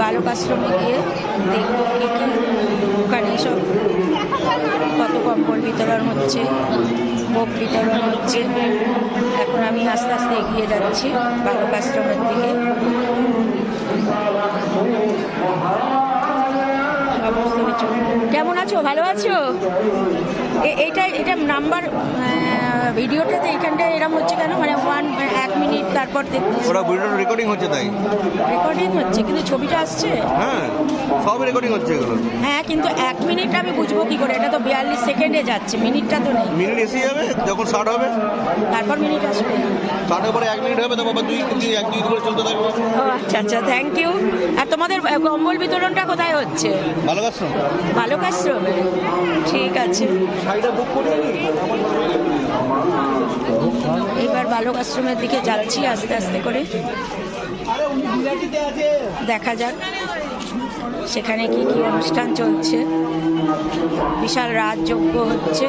বালক আশ্রমে গিয়ে দেখব কি কি ওখানে সব কত কম্বল বিতরণ হচ্ছে, ভোগ বিতরণ হচ্ছে। এখন আমি আস্তে আস্তে এগিয়ে যাচ্ছি বালক আশ্রমের দিকে। কেমন আছো? ভালো আছো? এইটা এটা নাম্বার ভিডিওটাতে এখানটায় এরম হচ্ছে কেন? মানে ওয়ান এক মিনিট তারপর ওরা ভিডিও রেকর্ডিং হচ্ছে তাই? রেকর্ডিং হচ্ছে কিন্তু ছবিটা আসছে? হ্যাঁ সব রেকর্ডিং হচ্ছে এগুলো। হ্যাঁ কিন্তু এক মিনিট আমি বুঝব কি করে? এটা তো বিয়াল্লিশ সেকেন্ডে যাচ্ছে মিনিটটা তো নেই। মিনিট এসে যাবে যখন স্টার্ট হবে? তারপর মিনিট আসবে। স্টার্টের পরে এক মিনিট হবে তারপর দুই দুই এক দুই করে চলতে থাকবে। ও আচ্ছা আচ্ছা থ্যাংক ইউ আর তোমাদের কম্বল বিতরণটা কোথায় হচ্ছে? ভালো কাজ বালক আশ্রমে ঠিক আছে। শাড়িটা বুক করে বালক আশ্রমের দিকে যাচ্ছি, আস্তে আস্তে করে। দেখা যাক সেখানে কি কি অনুষ্ঠান চলছে। বিশাল রাজযজ্ঞ হচ্ছে।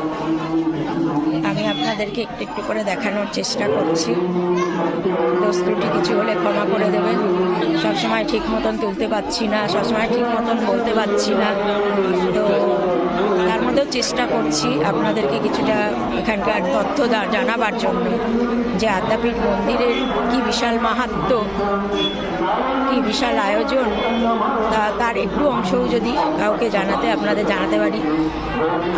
আমি আপনাদেরকে একটু একটু করে দেখানোর চেষ্টা করছি। দোষ ত্রুটি কিছু হলে ক্ষমা করে দেবেন। সবসময় ঠিক মতন তুলতে পারছি না, সবসময় ঠিক মতন বলতে পারছি না। তো তার চেষ্টা করছি আপনাদেরকে কিছুটা এখানকার তথ্য জানাবার জন্য যে আদ্যাপীঠ মন্দিরের কি বিশাল মাহাত্ম, কি বিশাল আয়োজন, তা- তার একটু অংশও যদি কাউকে জানাতে, আপনাদের জানাতে পারি।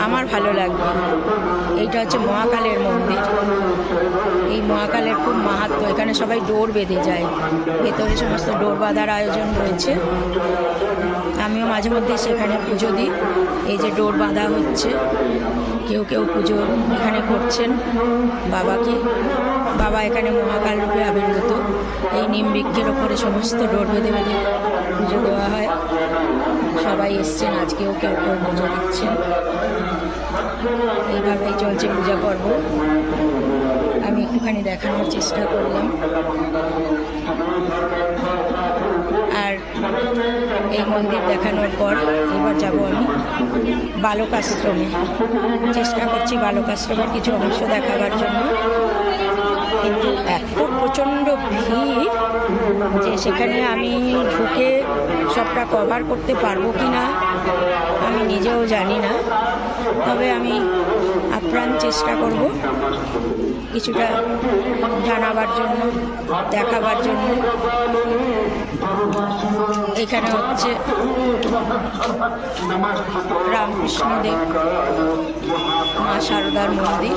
আমার ভালো লাগবে। এইটা হচ্ছে মহাকালের মন্দির। মহাকালের খুব মাহাত্ম্য এখানে সবাই ডোর বেঁধে যায়। ভেতরে সমস্ত ডোর বাঁধার আয়োজন রয়েছে। আমিও মাঝে মধ্যে সেখানে পুজো দিই। এই যে ডোর বাঁধা হচ্ছে, কেউ কেউ পুজো এখানে করছেন। বাবাকে, বাবা এখানে মহাকাল রূপে আবির্ভূত। এই নিম বৃক্ষের ওপরে সমস্ত ডোর বেঁধে বেঁধে পুজো দেওয়া হয়। সবাই এসছেন, আজকেও কেউ কেউ পুজো দিচ্ছেন। এইভাবেই চলছে পূজা পর্ব। একটুখানি দেখানোর চেষ্টা করলাম। আর এই মন্দির দেখানোর পর এবার যাব আমি বালক আশ্রমে চেষ্টা করছি বালক আশ্রমের কিছু অংশ দেখাবার জন্য। কিন্তু এত প্রচণ্ড ভিড় যে সেখানে আমি ঢুকে সবটা কভার করতে পারব কি না আমি নিজেও জানি না। তবে আমি আপ্রাণ চেষ্টা করব কিছুটা জানাবার জন্য, দেখাবার জন্য। এখানে হচ্ছে রামকৃষ্ণদেব মা শারদার মন্দির।